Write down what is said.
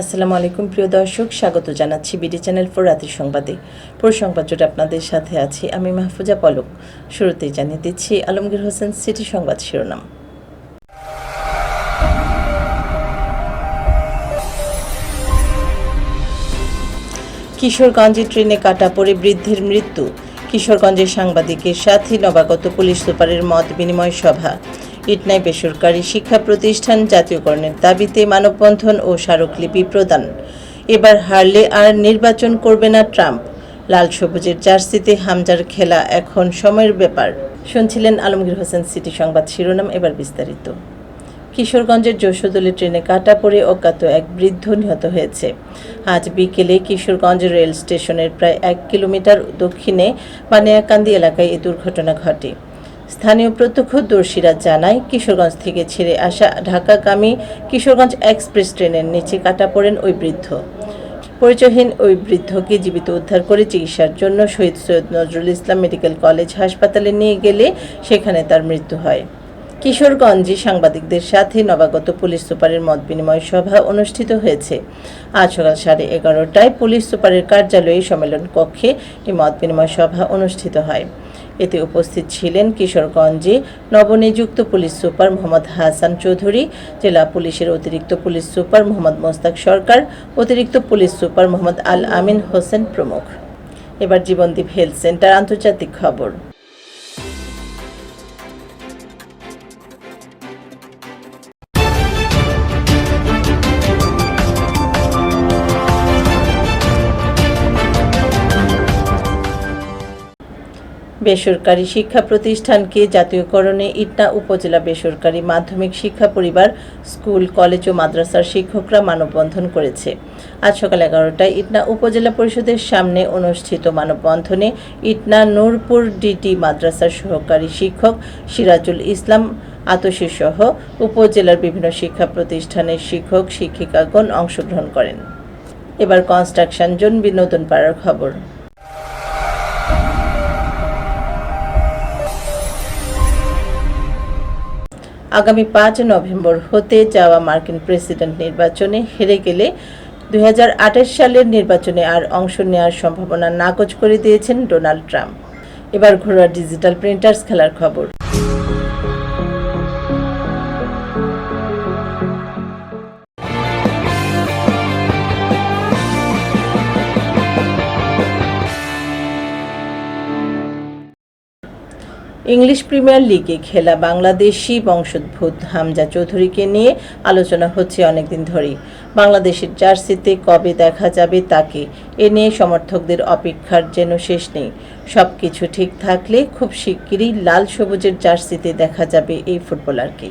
আসসালামু আলাইকুম, প্রিয় দর্শক। স্বাগত জানাচ্ছি বিডি চ্যানেল ফোর রাতের সংবাদে। সংবাদ জুড়ে আপনাদের সাথে আছি আমি মাহফুজা পলক। শুরুতেই জানিয়ে দিচ্ছি আলমগীর হোসেন সিটি সংবাদ শিরোনাম। কিশোরগঞ্জে ট্রেনে কাটা পড়ে বৃদ্ধির মৃত্যু। কিশোরগঞ্জের সাংবাদিকের সাথে নবাগত পুলিশ সুপারের মত বিনিময় সভা। ইটনায় বেসরকারি শিক্ষা প্রতিষ্ঠান জাতীয়করণের দাবিতে মানববন্ধন ও স্মারকলিপি প্রদান। এবার হারলে আর নির্বাচন করবে না ট্রাম্প। লাল সবুজের জার্সিতে হামজার খেলা এখন সময়ের ব্যাপার। শুনছিলেন আলমগীর হোসেন সিটি সংবাদ শিরোনাম, এবার বিস্তারিত। কিশোরগঞ্জের যশোদলে ট্রেনে কাটা পড়ে অজ্ঞাত এক বৃদ্ধ নিহত হয়েছে। আজ বিকেলে কিশোরগঞ্জ রেল স্টেশনের প্রায় এক কিলোমিটার দক্ষিণে বানিয়াকান্দি এলাকায় এই দুর্ঘটনা ঘটে। স্থানীয় প্রত্যক্ষদর্শীরা জানায়, কিশোরগঞ্জ থেকে ছেড়ে আসা ঢাকাগামী কিশোরগঞ্জ এক্সপ্রেস ট্রেনের নিচে কাটা পড়েন ওই বৃদ্ধ। পরিচয়হীন ওই বৃদ্ধকে জীবিত উদ্ধার করে চিকিৎসার জন্য শহীদ সৈয়দ নজরুল ইসলাম মেডিকেল কলেজ হাসপাতালে নিয়ে গেলে সেখানে তার মৃত্যু হয়। কিশোরগঞ্জে সাংবাদিকদের সাথে নবাগত পুলিশ সুপারের মত বিনিময় সভা অনুষ্ঠিত হয়েছে। আজ সকাল সাড়ে এগারোটায় পুলিশ সুপারের কার্যালয়ে সম্মেলন কক্ষে এই মত বিনিময় সভা অনুষ্ঠিত হয়। এতে উপস্থিত ছিলেন কিশোরগঞ্জে নবনিযুক্ত পুলিশ সুপার মোহাম্মদ হাসান চৌধুরী, জেলা পুলিশের অতিরিক্ত পুলিশ সুপার মোহাম্মদ মোস্তাক সরকার, অতিরিক্ত পুলিশ সুপার মোহাম্মদ আল আমিন হোসেন প্রমুখ। এবার জীবনদীপ হেলথ সেন্টার আন্তর্জাতিক খবর। বেসরকারি শিক্ষা প্রতিষ্ঠানকে জাতীয়করণে ইটনা উপজেলা বেসরকারি মাধ্যমিক শিক্ষা পরিবার, স্কুল, কলেজ ও মাদ্রাসার শিক্ষকরা মানববন্ধন করেছে। আজ সকাল এগারোটায় ইটনা উপজেলা পরিষদের সামনে অনুষ্ঠিত মানববন্ধনে ইটনা নূরপুর ডিটি মাদ্রাসার সহকারী শিক্ষক সিরাজুল ইসলাম আতসী সহ উপজেলার বিভিন্ন শিক্ষা প্রতিষ্ঠানের শিক্ষক, শিক্ষিকাগণ অংশগ্রহণ করেন। এবার কনস্ট্রাকশন জোন বিনোদন পাড়ার খবর। আগামী পাঁচ নভেম্বর হতে যাওয়া মার্কিন প্রেসিডেন্ট নির্বাচনে হেরে গেলে দু হাজার আঠাশ সালের নির্বাচনে আর অংশ নেওয়ার সম্ভাবনা নাকচ করে দিয়েছেন ডোনাল্ড ট্রাম্প। এবার ঘরোয়া ডিজিটাল প্রিন্টার্স খেলার খবর। ইংলিশ প্রিমিয়ার লিগে খেলা বাংলাদেশি বংশোদ্ভূত হামজা চৌধুরীকে নিয়ে আলোচনা হচ্ছে অনেকদিন ধরেই। বাংলাদেশের জার্সিতে কবে দেখা যাবে তাকে, এ নিয়ে সমর্থকদের অপেক্ষার যেন শেষ নেই। সব কিছু ঠিক থাকলে খুব শিগগিরই লাল সবুজের জার্সিতে দেখা যাবে এই ফুটবলারকে।